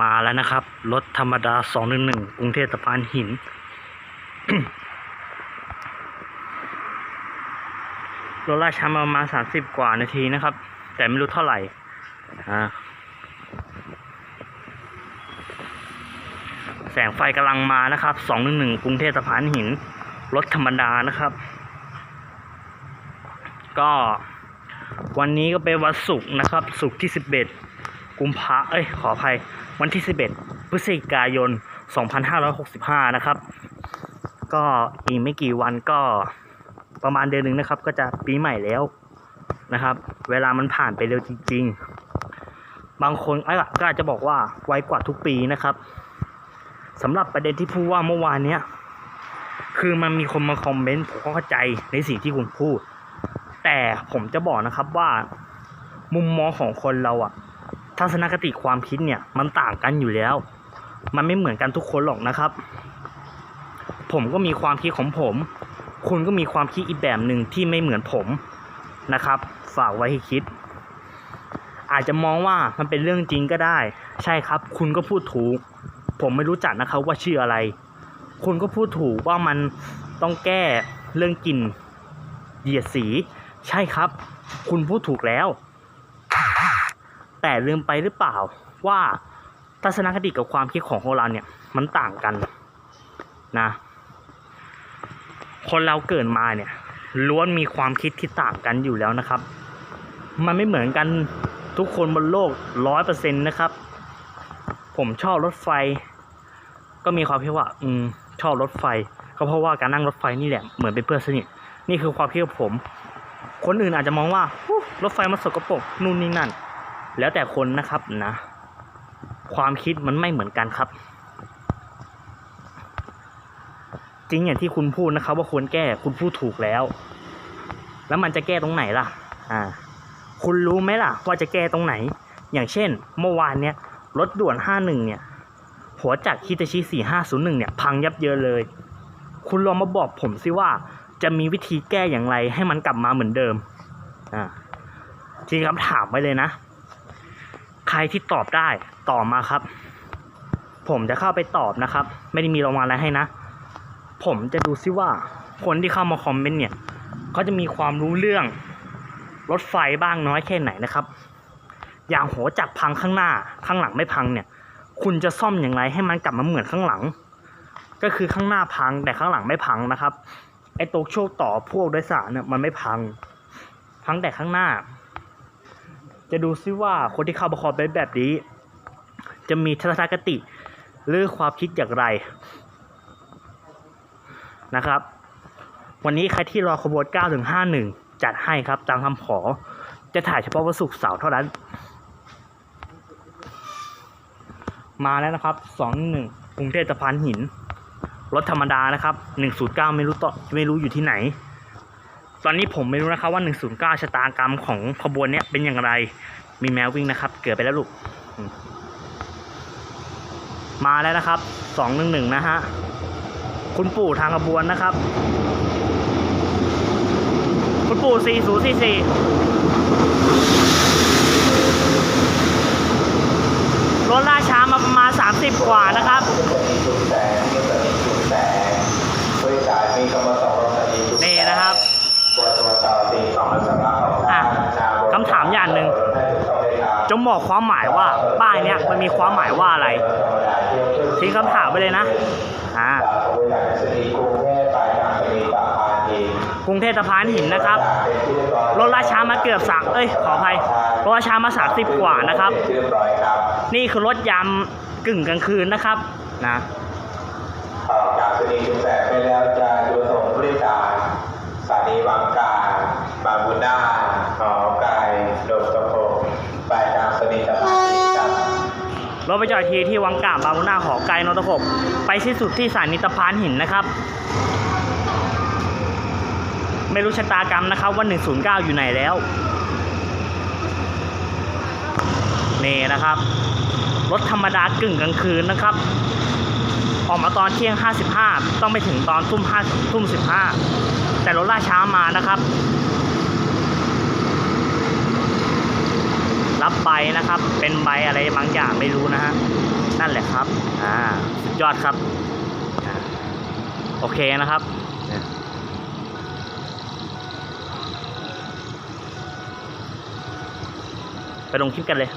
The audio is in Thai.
มาแล้วนะครับ รถธรรมดา 211 กรุงเทพสะพานหิน รถลาช้ามาประมาณ 30 กว่านาทีนะครับ แต่ไม่รู้เท่าไหร่แสงไฟกำลังมานะครับ 211 กรุงเทพสะพานหิน รถธรรมดานะครับ ก็วันนี้ก็เป็นวันศุกร์นะครับศุกร์ที่ 11 กุมภาเอ้ยขออภัย วันที่ 11 พฤศจิกายน 2565 นะครับ ก็อีกไม่กี่วันก็ประมาณเดือนหนึ่งนะครับ ก็จะปีใหม่แล้วนะครับ เวลามันผ่านไปเร็วจริง ๆ บางคนก็ก็อาจจะบอกว่าไวกว่าทุกปีนะครับสำหรับประเด็นที่พูดว่าเมื่อวานเนี้ยคือมันมีคนมาคอมเมนต์ผมก็เข้าใจในสิ่งที่คุณพูด แต่ผมจะบอกนะครับว่า มุมมองของคนเราอะ ทัศนคติความคิดเนี่ยมันต่างกันอยู่แล้ว มันไม่เหมือนกันทุกคนหรอกนะครับ ผมก็มีความคิดของผม คุณก็มีความคิดอีกแบบหนึ่งที่ไม่เหมือนผมนะครับ ฝากไว้ให้คิด อาจจะมองว่ามันเป็นเรื่องจริงก็ได้ ใช่ครับ คุณก็พูดถูก ผมไม่รู้จักนะครับว่าชื่ออะไร คุณก็พูดถูกว่ามันต้องแก้เรื่องกลิ่นเหยียดสี ใช่ครับ คุณพูดถูกแล้ว แต่ลืมไปหรือเปล่าว่าทัศนคติกับความคิดของเราเนี่ยมันต่างกันนะ คนเราเกิดมาเนี่ยล้วนมีความคิดที่ต่างกันอยู่แล้วนะครับ มันไม่เหมือนกันทุกคนบนโลกร้อยเปอร์เซ็นต์นะครับ ผมชอบรถไฟ ก็มีความคิดว่า อืมชอบรถไฟ ก็เพราะว่าการนั่งรถไฟนี่แหละเหมือนเป็นเพื่อนสนิทนี่คือความคิดของผม คนอื่นอาจจะมองว่ารถไฟมันสกปรกนู่นนี่นั่น แล้วแต่คนนะครับนะ ความคิดมันไม่เหมือนกันครับ จริงอย่างที่คุณพูดนะครับ ว่าควรแก้คุณพูดถูกแล้ว แล้วมันจะแก้ตรงไหนล่ะ อ่า คุณรู้ไหมล่ะ ว่าจะแก้ตรงไหน อย่างเช่น เมื่อวานเนี้ยรถด่วนห้าหนึ่งเนี่ย หัวจากฮิตาชิสี่ห้าศูนย์หนึ่งเนี่ย พังยับเยินเลย คุณลองมาบอกผมสิว่าจะมีวิธีแก้อย่างไรให้มันกลับมาเหมือนเดิม อ่าทีนี้คำถามไว้เลยนะ ใครที่ตอบได้ตอบมาครับ ผมจะเข้าไปตอบนะครับ ไม่ได้มีรางวัลอะไรให้นะ ผมจะดูซิว่า คนที่เข้ามาคอมเมนต์เนี่ยเขาจะมีความรู้เรื่องรถไฟบ้างน้อยแค่ไหนนะครับ อย่างหัวจักพังข้างหน้าข้างหลังไม่พังเนี่ย คุณจะซ่อมอย่างไรให้มันกลับมาเหมือนข้างหลัง ก็คือข้างหน้าพังแต่ข้างหลังไม่พังนะครับไอ้ตัวโชคต่อพวกโดยสารเนี่ยมันไม่พัง พังแต่ข้างหน้า จะดูซิว่าคนที่เข้ามาคอมเมนต์แบบนี้ จะมีทัศนคติหรือความคิดอย่างไรนะครับ วันนี้ใครที่รอขบวน9ถึง51 จัดให้ครับตามคำขอ จะถ่ายเฉพาะวันศุกร์เสาร์เท่านั้น มาแล้วนะครับ 21กรุงเทพสะพานหิน รถธรรมดานะครับ 109 ไม่รู้ต่อไม่รู้อยู่ที่ไหน ตอนนี้ผมไม่รู้นะครับว่า 109 ชะตากรรมของขบวนเนี้ยเป็นอย่างไร มีแมววิ่งนะครับ เกิดไปแล้วลูกมมาแล้วนะครับ 211 นะฮะ คุณปู่ทางขบวนนะครับ คุณปู่ 4044 รถล่าช้ามาประมาณ 30 กว่านะครับ อย่างหนึ่งให้ถูกต้องจงบอกความหมายว่าป้ายเนี้ยมันมีความหมายว่าอะไรทิ้งคำถามไปเลยนะอ่ากรุงเทพสะพานหินนะครับเป็นที่เรียบร้อยรถราชามาเกือบสามเอ้ยขออภัยรถราชามาสามสิบกว่านะครับ นี่คือรถยามกึ่งกลางคืนนะครับนะกจากสนีชุมแสงไปแล้วจะดูส่งผู้โดยสารสถานีบางการบางบุญนาถหอไก่ดมตะโพไปทางสนีย์สะพานหินครับ รถไปจอดทีที่วังกาบบางมุนาหอไกลนนทขบไปสิ้นสุดที่สถานีสะพานหินนะครับ ไม่รู้ชะตากรรมนะครับว่า 109 อยู่ไหนแล้ว นี่นะครับ รถธรรมดากึ่งกลางคืนนะครับ ออกมาตอนเที่ยง 55 ต้องไปถึงตอนทุ่ม5ทุ่ม 15 แต่รถล่าช้ามานะครับ ร รับใบ นะครับ เป็นใบอะไรบางอย่างไม่รู้นะฮะนั่นแหละครับอ่าสุดยอดครับโอเคนะครับไปลงคลิปกันเลย